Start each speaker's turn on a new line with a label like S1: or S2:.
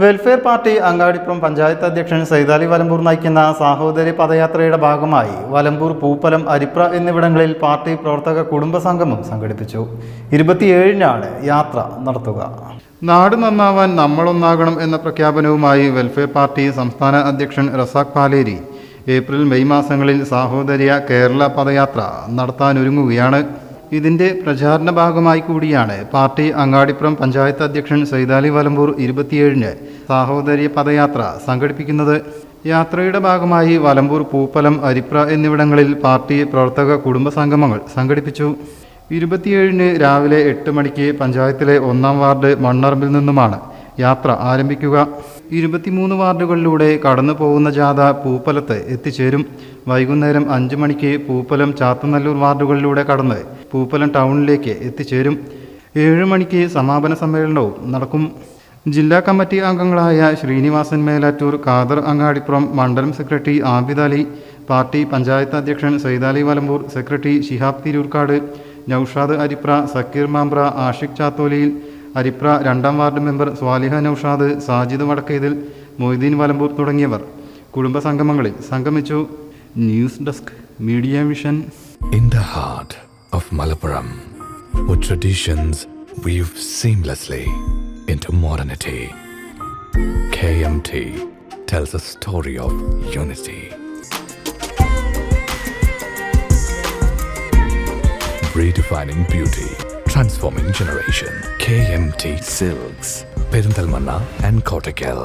S1: Welfare party Angadipuram panchayat അധ്യക്ഷൻ സൈതാലി വലമ്പൂർ നയിക്കുന്ന സാഹോദര്യ പദയാത്രയുടെ ഭാഗമായി വലമ്പൂർ പൂപ്പലം അരിപ്ര എന്നിവിടങ്ങളിൽ പാർട്ടി പ്രവർത്തക കുടുംബ സംഗമം സംഘടിപ്പിച്ചു. ഇരുപത്തിയേഴിനാണ് യാത്ര നടത്തുക. നാട് നന്നാവാൻ നമ്മളൊന്നാകണം എന്ന പ്രഖ്യാപനവുമായി വെൽഫെയർ പാർട്ടി സംസ്ഥാന അധ്യക്ഷൻ റസാഖ് പാലേരി ഏപ്രിൽ മെയ് മാസങ്ങളിൽ സാഹോദര്യ കേരള പദയാത്ര നടത്താനൊരുങ്ങുകയാണ്. ഇതിന്റെ പ്രചാരണ ഭാഗമായി കൂടിയാണ് പാർട്ടി അങ്ങാടിപ്പുറം പഞ്ചായത്ത് അധ്യക്ഷൻ സൈതാലി വലമ്പൂർ ഇരുപത്തിയേഴിന് സാഹോദര്യ പദയാത്ര സംഘടിപ്പിക്കുന്നത്. യാത്രയുടെ ഭാഗമായി വലമ്പൂർ പൂപ്പലം അരിപ്ര എന്നിവിടങ്ങളിൽ പാർട്ടി പ്രവർത്തക കുടുംബ സംഗമങ്ങൾ സംഘടിപ്പിച്ചു. ഇരുപത്തിയേഴിന് രാവിലെ എട്ട് മണിക്ക് പഞ്ചായത്തിലെ ഒന്നാം വാർഡ് മണ്ണറമ്പിൽ നിന്നുമാണ് യാത്ര ആരംഭിക്കുക. ഇരുപത്തിമൂന്ന് വാർഡുകളിലൂടെ കടന്നു പോകുന്ന ജാഥ പൂപ്പലത്ത് എത്തിച്ചേരും. വൈകുന്നേരം അഞ്ച് മണിക്ക് പൂപ്പലം ചാത്തനല്ലൂർ വാർഡുകളിലൂടെ കടന്ന് പൂപ്പലം ടൗണിലേക്ക് എത്തിച്ചേരും. ഏഴ് മണിക്ക് സമാപന സമ്മേളനവും നടക്കും. ജില്ലാ കമ്മിറ്റി അംഗങ്ങളായ ശ്രീനിവാസൻ മേലാറ്റൂർ ഖാദർ അങ്ങാടിപ്പുറം മണ്ഡലം സെക്രട്ടറി ആബിദ് അലി പാർട്ടി പഞ്ചായത്ത് അധ്യക്ഷൻ സൈദാലി വലമ്പൂർ സെക്രട്ടറി ഷിഹാബ് തിരൂർക്കാട് നൌഷാദ് അരിപ്ര സക്കീർ മാമ്പ്ര ആഷിഖ് ചാത്തോലിയിൽ അരിപ്ര രണ്ടാം വാർഡ് മെമ്പർ സ്വാലിഹ നൌഷാദ് സാജിദ് വടക്കേതിൽ മൊയ്തീൻ വലമ്പൂർ തുടങ്ങിയവർ. കുടുംബ സംഗമങ്ങളിൽ സംഗമിച്ചു. News desk media mission.
S2: In the heart of Malappuram traditions weave seamlessly into modernity K M T tells a story of unity Redefining beauty. transforming generation. KMT Silks. Perintalmanna and Kottakkal